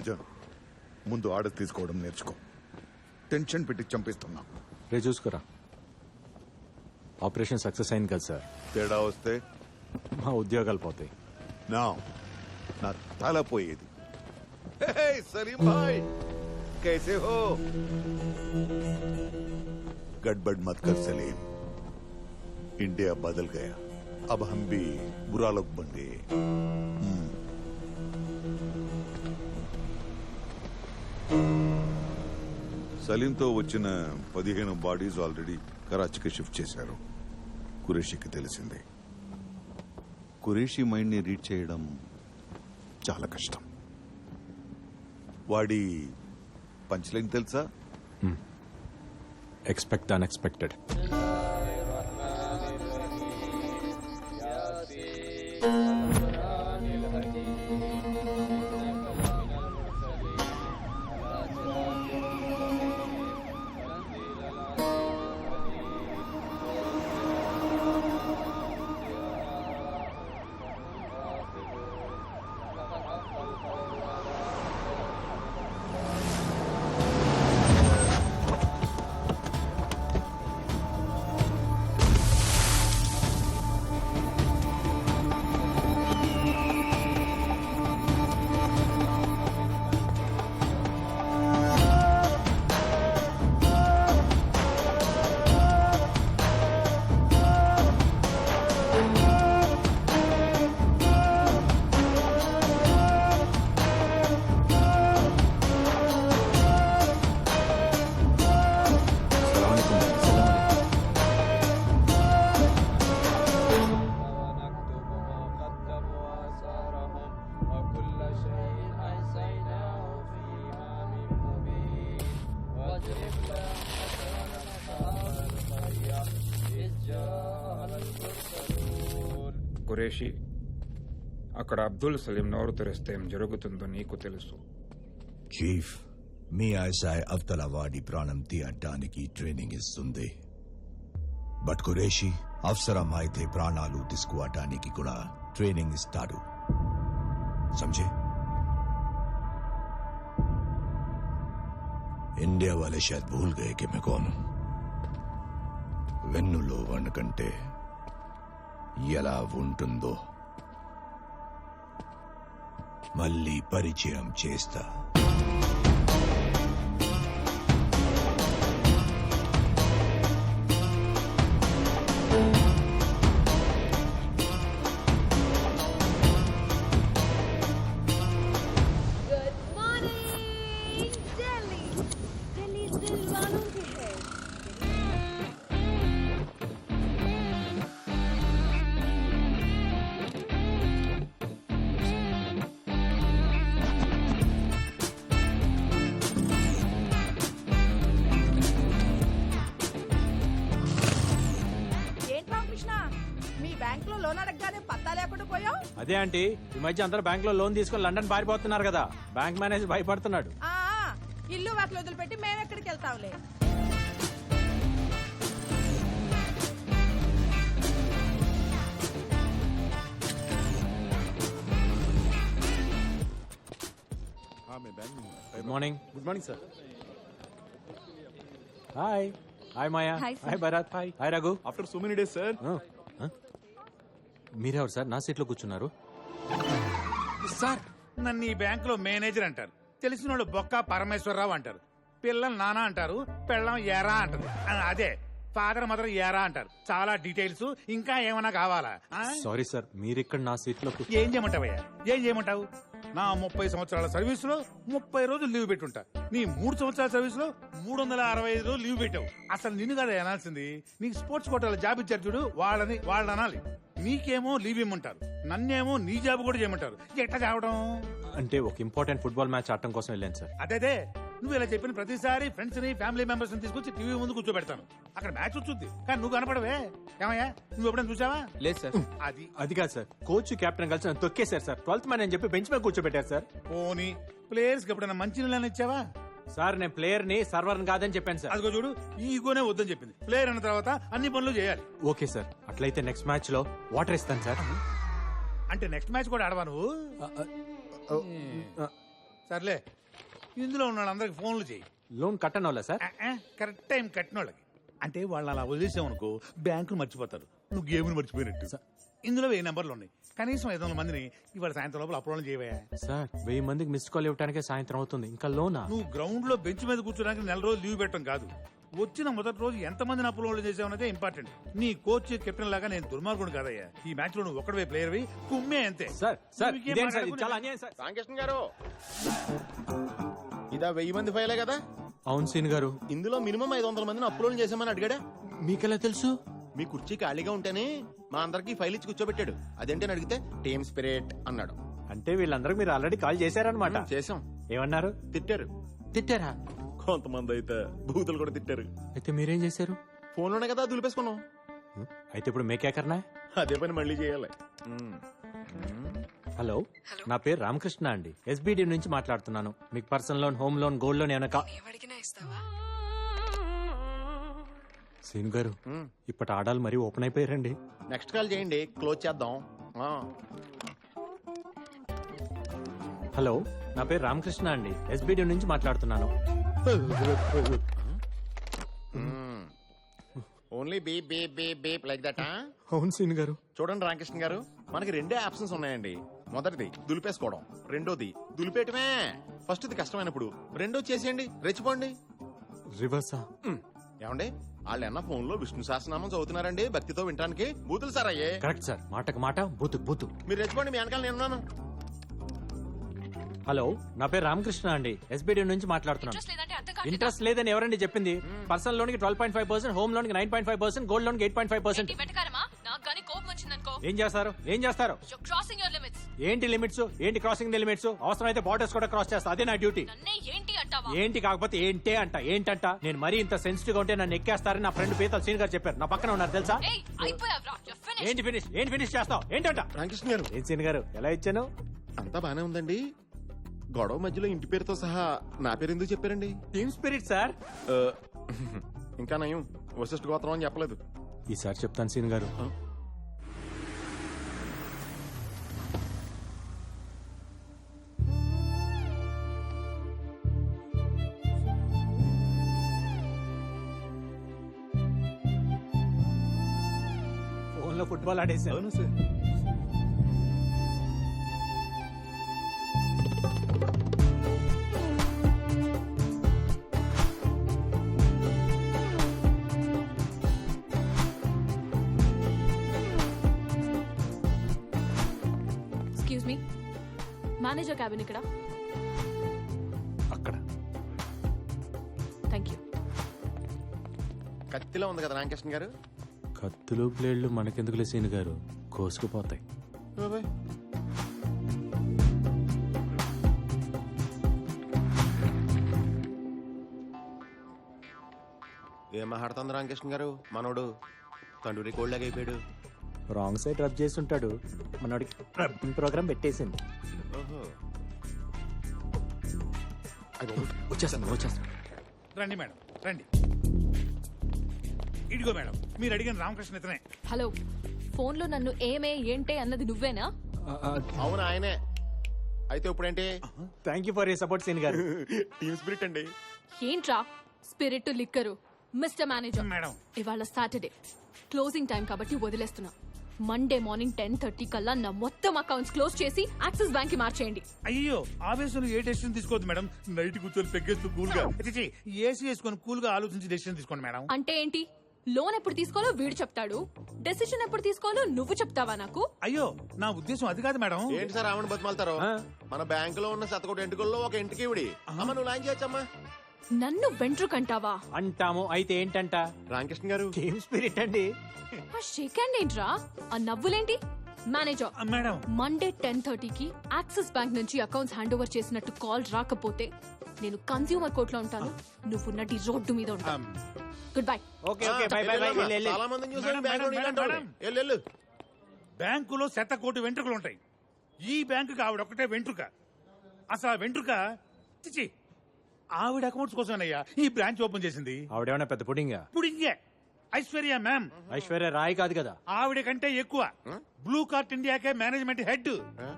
అర్జున్ ముందు ఆర్డర్ తీసుకోవడం నేర్చుకో టెన్షన్ పెట్టి చంపిస్తున్నా రే చూసుకురా ఆపరేషన్ సక్సెస్ అయింది కదా సార్ తేడా వస్తే మా ఉద్యోగాలు పోతాయి నా నా తల పోయేది హే, సలీం భాయ్ कैसे हो गड़बड़ मत कर सलीम इंडिया बदल गया अब हम भी बुरा लोग बन गए సలీంతో వచ్చిన పదిహేను బాడీస్ ఆల్రెడీ కరాచీకి షిఫ్ట్ చేశారు. కురేషికి తెలిసింది. కురేషి మైండ్ని రీడ్ చేయడం చాలా కష్టం. వాడి పంచ్లైన్ తెలుసా? Hmm. ఎక్స్పెక్ట్ అన్ఎక్స్పెక్టెడ్ చేసి అక్కడ అబ్దుల్ సలీం నోరు తెరిస్తే జరుగుతుందో నీకు తెలుసు. చీఫ్ మీ ఐసాయ్ అవతల వాడి ప్రాణం తీయటానికి ట్రైనింగ్ ఇస్తుంది. బట్ కురేషి అవసరమైతే ప్రాణాలు తీసుకువటానికి కూడా ట్రైనింగ్ ఇస్తాడు. సంజే ఇండియా వాళ్ళే షాయద్ భూల్ గే కి మే కౌన్ వెన్నులో వన్ కంటే ఎలా ఉంటుందో. మళ్ళీ పరిచయం చేస్తా. అదే ఆంటీ ఈ మధ్య అందరూ బ్యాంక్లో లోన్ తీసుకొని లండన్ పారిపోతున్నారు కదా. బ్యాంక్ మేనేజర్ భయపడుతున్నాడు. ఆ, ఆ, ఇల్లు వాకిలు వదిలిపెట్టి మేము ఎక్కడికి వెళ్తాంలే. Good morning good morning sir hi hi Maya Hi, sir. Hi Bharat hi hi Raghu after so many days sir మీరెవరు సార్? నా సీట్లో కూర్చున్నారు. సార్ నన్ను ఈ బ్యాంక్లో మేనేజర్ అంటారు. తెలిసిన వాళ్ళు బొక్క పరమేశ్వరరావు అంటారు. పిల్లలు నానా అంటారు పెళ్ళం ఎరా అంటారు. అదే ఫాదర్ మదర్ ఎరా అంటారు. చాలా డీటెయిల్స్ ఇంకా ఏమైనా కావాలా? సారీ సార్ మీరు ఇక్కడ నా సీట్లో ఏం చేయమంటావయ్యా? ఏం చేయమంటావు? నా ముప్పై సంవత్సరాల సర్వీస్లో ముప్పై రోజులు లీవ్ పెట్టుంటా. నీ మూడు సంవత్సరాల సర్వీస్లో మూడు వందల అరవై ఐదు రోజులు లీవ్ పెట్టావు. అసలు నిన్ను కదా అనాల్సింది. నీకు స్పోర్ట్స్ కోటాల జాబ్ ఇచ్చారు చూడు వాళ్ళని వాళ్ళని అనాలి. నీకేమో లీవ్ ఇమ్మంటారు. నన్నేమో నీ జాబ్ కూడా చేయమంటారు. ఎట్లా చావడం? అంటే ఒక ఇంపార్టెంట్ ఫుట్బాల్ మ్యాచ్ ఆడటం కోసం వెళ్ళాను సార్. అదే నువ్వు ఇలా చెప్పిన ప్రతిసారి ఫ్రెండ్స్ని ఫ్యామిలీ మెంబర్స్ని తీసుకొచ్చి టీవీ ముందు కూర్చోబెడతాను. అక్కడ మ్యాచ్ వచ్చుద్ది. కానీ నువ్వు కనపడవే. ఏమయ్యా? నువ్వు ఎప్పుడైనా చూసావా? లేదు సార్. అది. అది కాదు సార్. కోచ్ కెప్టెన్ కలిసి నన్ను తొక్కేశారు సార్. ట్వెల్త్ మ్యాన్ అని చెప్పి బెంచ్ మీద కూర్చోబెట్టారు సార్. పోనీ. ప్లేయర్స్కి ఎప్పుడైనా మంచి నీళ్ళని ఇచ్చావా? సార్ నేను ప్లేయర్ని సర్వర్ కాదని చెప్పాను సార్. అదిగో చూడు ఈ ఈగోనే వద్దని చెప్పింది. ప్లేయర్ అన్న తర్వాత అన్ని పనులు చేయాలి. Okay sir. అట్లయితే నెక్స్ట్ మ్యాచ్లో వాటర్ ఇస్తాను సార్. అంటే నెక్స్ట్ మ్యాచ్ కూడా ఆడవా నువ్వు? సర్లే. ఇందులో ఉన్న వాళ్ళందరికి ఫోన్లు చేయి. లోన్ కట్టను వాళ్ళ సార్ కరెక్ట్ టైం కట్టిన వాళ్ళకి అంటే వాళ్ళు అలా వదిలేసామనుకో బ్యాంకులు మర్చిపోతారు. నువ్వు గేమ్ని మర్చిపోయినట్టు. ఇందులో వెయ్యి నెంబర్లు ఉన్నాయి. కనీసం ఐదు వందల మందిని ఇవాళ సాయంత్రం లోపల అప్రోల్ చేయవా సార్ వెయ్యి మందికి మిస్డ్ కాల్ ఇవ్వడానికే సాయంత్రం అవుతుంది. ఇంకా లోనా నువ్వు గ్రౌండ్లో బెంచ్ మీద కూర్చోడానికి నెల రోజులు లీవ్ పెట్టడం కాదు. వచ్చిన మొదటి రోజు ఎంత మందిని అప్రోల్ చేసావనేదే ఇంపార్టెంట్ నీ కోచ్ కెప్టెన్ లాగా నేను దుర్మార్గుడు కాదయ్యా. ఈ మ్యాచ్లో నువ్వు ఒక్కడే ప్లేయర్ వి కుమ్మే అంతే. సార్ ఇదేం సార్? ఇది మాట్లాడకు, చాలా అన్యాయం సార్. రామకృష్ణ గారు ఇదా వెయ్యి మంది ఫైలే కదా? అవును సీన్ గారు. ఇందులో మినిమం ఐదు వందల మందిని అప్లోడ్ చేశామని అడిగాడా? మీకెలా తెలుసు? మీ కుర్చీ ఖాళీగా ఉంటేనే మా అందరికి ఫైల్ ఇచ్చి కూర్చోబెట్టాడు. అదేంటని అడిగితే టీమ్ స్పిరిట్ అన్నాడు. అంటే వీళ్ళందరూ మీరు ఆల్రెడీ కాల్ చేశారనమాట చేసాం ఏమన్నారు? తిట్టారు. తిట్టారా? కొంతమంది అయితే బూతులు కూడా తిట్టారు. అయితే మీరేం చేశారు? ఫోన్లోనే కదా దులిపేసుకున్నాం. అయితే ఇప్పుడు మేకేకర్నా అదే పని మళ్ళీ చేయాలి. హలో? నా పేరు రామకృష్ణ అండి. ఎస్బిడి నుంచి మాట్లాడుతున్నాను. మీకు personal loan home loan gold loan ఏమైనా ఇస్తావా? సీన్ గారు. ఇప్పటి ఆడాలు మరీ ఓపెన్ అయిపోయారండి. నెక్స్ట్ కాల్ చేయండి. క్లోజ్ చేద్దాం. హలో? నా పేరు రామకృష్ణ అండి. ఎస్బిడి నుంచి మాట్లాడుతున్నాను. Only beep beep beep beep like that అవును సీన్ గారు. చూడండి రామకృష్ణ గారు మనకి రెండే ఆప్షన్స్ ఉన్నాయండి. మొదటిది దులిపేసుకోవడం రెండోది దులిపేయటమే. ఫస్ట్ ఇది కష్టమైనప్పుడు రెండో చేసేయండి రెచ్చిపోండి. రివర్సా? ఉమ్. ఏమండి వాళ్ళు ఎన్న ఫోన్లో విష్ణు సహస్రనామం చదువుతున్నారండి భక్తితో వినడానికి బూతులు సార్ అయ్యే. కరెక్ట్ సార్ మాటకు మాట బూతు బూతు. మీరు రెచ్చిపోండి మీ వెనకాల నేను ఉన్నాను. హలో నా పేరు రామకృష్ణ అండి. ఎస్బిడి నుంచి మాట్లాడుతున్నాను. ఇంట్రెస్ట్ లేదని ఎవరండి చెప్పింది? పర్సనల్ లోన్కి twelve point five percent home లోన్కి nine point five percent gold లోన్కి ఎయిట్ పాయింట్ ఫైవ్ పర్సెంట్. వెటకారమా నాకు గానీ కోపం వచ్చిందనుకో. ఏం చేస్తారు? ఏం చేస్తారు? ఏంటి లిమిట్స్ ఏంటి క్రాసింగ్ ది లిమిట్స్ అవసరమైతే బార్డర్స్ కూడా క్రాస్ చేస్తా. అదే నా డ్యూటీ నన్నే ఏంటి అంటావా? ఏంటి కాకపోతే ఏంటే అంట. ఏంటంట? నేను మరీ ఇంత సెన్సిటివ్గా ఉంటే నన్ను ఎక్కేస్తారని నా ఫ్రెండ్ పీతల్ సీన్ గారు చెప్పారు. నా పక్కన ఉన్నారు తెలుసా? ఏయ్ అయిపోయావ్రా ఏంటి ఫినిష్ ఏంటి ఫినిష్ చేస్తావు? ఏంటంట? రామకృష్ణ గారు. ఏం సీన్ గారు? ఎలా ఇచ్చాను? అంతా బానే ఉందండి. గొడవ మధ్యలో ఇంటి పేరుతో సహా నా పేరు ఎందుకు చెప్పారండి? టీమ్ స్పిరిట్ సార్ ఇంకా నయం. వశిష్ఠ గోత్రం అని చెప్పలేదు. ఈసారి చెప్తాను సీన్ గారు. ఫోన్లో ఫుట్బాల్ ఆడేసాను ఎక్స్క్యూజ్ మీ మేనేజర్ క్యాబిన్ ఇక్కడ. అక్కడ. థ్యాంక్ యూ కత్తిలో ఉంది కదా రామకృష్ణ గారు? కత్తులు ప్లేడ్లు మనకెందుకులే సీన్ గారు? కోసుకుపోతాయి. బాబాయ్. ఏం మాట్లాడుతుంది రామకృష్ణ గారు? మనోడు తండ్రి కోళ్ళగా అయిపోయాడు. రాంగ్ సైడ్ రబ్ చేసి ఉంటాడు మనోడికి రబ్బింగ్ ప్రోగ్రామ్ పెట్టేసింది. ఓహో. వచ్చేస్తాను వచ్చేస్తాను. రండి మేడం రండి. ఇడిగో మేడం మీరు అడిగిన రామకృష్ణ ఇతనే. హలో ఫోన్లో నన్ను ఏమే ఏంటే అన్నది నువ్వేనా? అవును ఆయనే. అయితే ఇప్పుడేంటి? Thank you for you support scene గారు. టీమ్ స్పిరిట్ అండి. ఏంట్రా spirit liquor. Mister manager madam. ఇవాళ సాటర్డే. క్లోజింగ్ టైం కాబట్టి వదిలేస్తున్నా. మండే మార్నింగ్ టెన్ థర్టీ కల్లా నా మొత్తం అకౌంట్స్ క్లోజ్ చేసి యాక్సిస్ బ్యాంక్కి మార్చేయండి. అయ్యో ఆవేశంలో ఏ డెసిషన్ తీసుకోవద్దు మేడం. నైట్ కూర్చొని పెగ్గేస్తూ కూల్గా ఏసీ వేసుకొని కూల్గా ఆలోచించి డెసిషన్ తీసుకోండి మేడం. అంటే ఏంటి? లోన్ ఎప్పుడు తీసుకోవాలో వీడు చెప్తాడు. డెసిషన్ ఎప్పుడు తీసుకోవాలో నువ్వు చెప్తావా నాకు? అయ్యో నా ఉద్దేశం అది కాదు మేడం. ఏంటి సార్ ఆమెను బతిమాలతారు. మన బ్యాంకులో ఉన్న శతకోటి ఎంటుకల్లో ఒక ఇంటికి ఇవిడి. అమ్మ నువ్వు లాంచ్ చేయొచ్చమ్మా. నన్ను వెంట్రుకంటావా? అంటాము అయితే ఏంటంట? రామకృష్ణ గారు. టీమ్ స్పిరిట్ అండి? ఆ షేక్ హ్యాండ్ ఏంట్రా? ఆ నవ్వులేంటి? Manager madam. మండే టెన్ థర్టీకి యాక్సిస్ బ్యాంక్ నుంచి అకౌంట్స్ హ్యాండ్ ఓవర్ చేసినట్టు కాల్ రాకపోతే నేను కన్స్యూమర్ కోర్టులో ఉంటాను. నువ్వు నడి రోడ్డు మీద ఉంటాను good bye okay okay bye bye bye చాలా మందిని చూసాను మేడం, బ్యాంకులో శత కోటి వెంట్రుకలు ఉంటాయి. ఈ బ్యాంకుకి ఆవిడ ఒకటే వెంట్రుక. అసలు ఆ వెంట్రుక చిచి ఆవిడ అకౌంట్స్ కోసమేనయ్యా ఈ బ్రాంచ్ ఓపెన్ చేసింది. ఆవిడేమన్నా పెద్ద పుడింగా? ఇంకే. ఐశ్వర్య మ్యామ్ ఐశ్వర్య రాయ్ కాదు కదా? ఆవిడ కంటే ఎక్కువ. బ్లూ కార్ట్ ఇండియాకే మేనేజ్మెంట్ హెడ్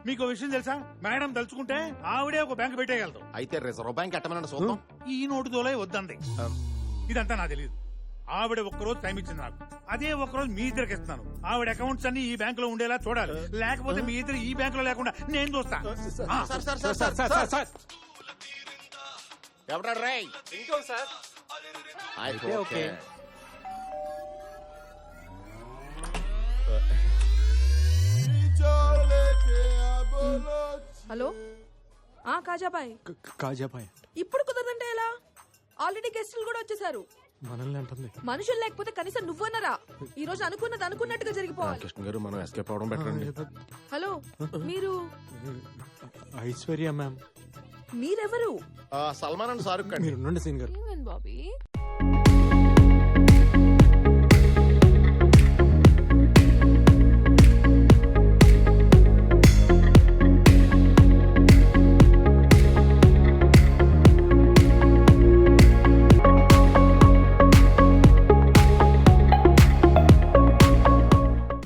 మీకు విషయం తెలుసా? మేడం తలుచుకుంటే ఆవిడే ఒక బ్యాంక్ పెట్టేయగలదు. అయితే రిజర్వ్ బ్యాంక్ చూద్దాం. ఈ నోటు దోలే వద్దంది. ఇదంతా నాకు తెలియదు ఆవిడ ఒక్కరోజు టైం ఇచ్చింది నాకు. అదే ఒక్కరోజు మీ ఇద్దరికి ఇస్తున్నాను. ఆవిడ అకౌంట్స్ అన్ని ఈ బ్యాంక్లో ఉండేలా చూడాలి. లేకపోతే మీ ఇద్దరు ఈ బ్యాంక్లో లేకుండా నేను చూస్తా. ఎవడా రై ఇంకో సార్. అయితే ఓకే. హలో? ఆ కాజాబాయ్. కాజాపాయ్ ఇప్పుడు కుదరదంటే ఎలా? ఆల్రెడీ గెస్టులు కూడా వచ్చేసారు. మనల్ని అంటుంది. మనుషులు లేకపోతే కనీసం నువ్వన్నరా? ఈ రోజు అనుకున్నది అనుకున్నట్టుగా జరిగిపోవాలి. కృష్ణ గారు మనం ఎస్కేప్ అవడం బెటర్ అండి. హలో మీరు? ఐశ్వర్య మ్యామ్ మీరెవరు? సల్మాన్ అండ్ షారుఖ్ ఖాన్ మీరు సీన్ గారు. బాబీ?